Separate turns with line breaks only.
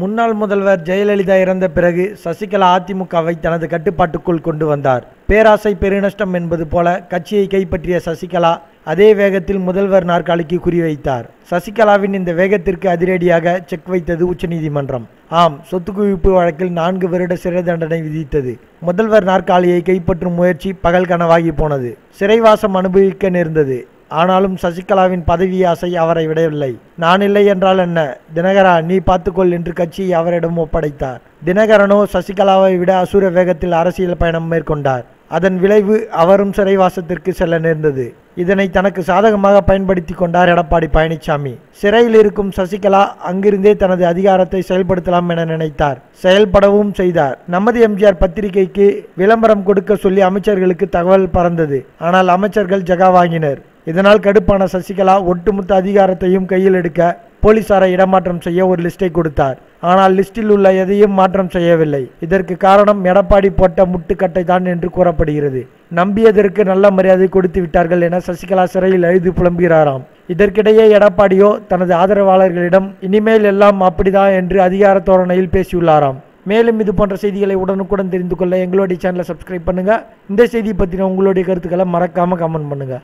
முன்னாள் முதல்வர் ஜெயலலிதா இறந்த பிறகு சசிகலா அதிமுகவை தனது கட்டுப்பாட்டுக்குள் கொண்டு வந்தார். பேராசை பெருநஷ்டம் என்பது போல கட்சியை கைப்பற்றிய சசிகலா அதே வேகத்தில் முதல்வர் நாற்காலிக்கு குறிவைத்தார். சசிகலாவின் இந்த வேகத்திற்கு அதிரடியாக செக் வைத்தது உச்சநீதிமன்றம். ஆம் சொத்து குவிப்பு வழக்கில் நான்கு வருட சிறை தண்டனை விதித்தது. முதல்வர் நாற்காலியை கைப்பற்றும் முயற்சி பகல் கனவாகி போனது. சிறைவாசம் அனுபவிக்க நேர்ந்தது. ஆனாலும் சசிகலாவின் பதவி ஆசை அவரை விடவில்லை. நான் இல்லை என்றால் என்ன? தினகரா நீ பார்த்துக்கொள் என்று கட்சியை அவரிடம் ஒப்படைத்தார். தினகரனோ சசிகலாவை விட அசுர வேகத்தில் அரசியல் பயணம் மேற்கொண்டார். அதன் விளைவு அவரும் சிறைவாசத்திற்கு செல்ல நேர்ந்தது. இதனை தனக்கு சாதகமாக பயன்படுத்தி கொண்டார் எடப்பாடி பழனிசாமி சிறையில் இருக்கும் சசிகலா அங்கிருந்தே தனது அதிகாரத்தை செயல்படுத்தலாம் என நினைத்தார். செயல்படவும் செய்தார். நமது எம்ஜிஆர் பத்திரிகைக்கு விளம்பரம் கொடுக்க சொல்லி அமைச்சர்களுக்கு தகவல் பறந்தது. ஆனால் அமைச்சர்கள் ஜகா வாங்கினர். இதனால் கடுப்பான சசிகலா ஒட்டுமொத்த அதிகாரத்தையும் கையில் எடுக்க போலீசாரை இடமாற்றம் செய்ய ஒரு லிஸ்டை கொடுத்தார். ஆனால் லிஸ்டில் உள்ள எதையும் மாற்றம் செய்யவில்லை. இதற்கு காரணம் எடப்பாடி போட்ட முட்டுக்கட்டை தான் என்று கூறப்படுகிறது. நம்பியதற்கு நல்ல மரியாதை கொடுத்து விட்டார்கள் என சசிகலா சிறையில் அழுது புலம்புகிறாராம். இதற்கிடையே எடப்பாடியோ தனது ஆதரவாளர்களிடம் இனிமேல் எல்லாம் அப்படிதான் என்று அதிகார தோரணையில் பேசியுள்ளாராம். மேலும் இது போன்ற செய்திகளை உடனுக்குடன் தெரிந்து கொள்ள எங்களுடைய சேனலை சப்ஸ்கிரைப் பண்ணுங்க. இந்த செய்தி பற்றின உங்களுடைய கருத்துக்களை மறக்காம கமெண்ட் பண்ணுங்க.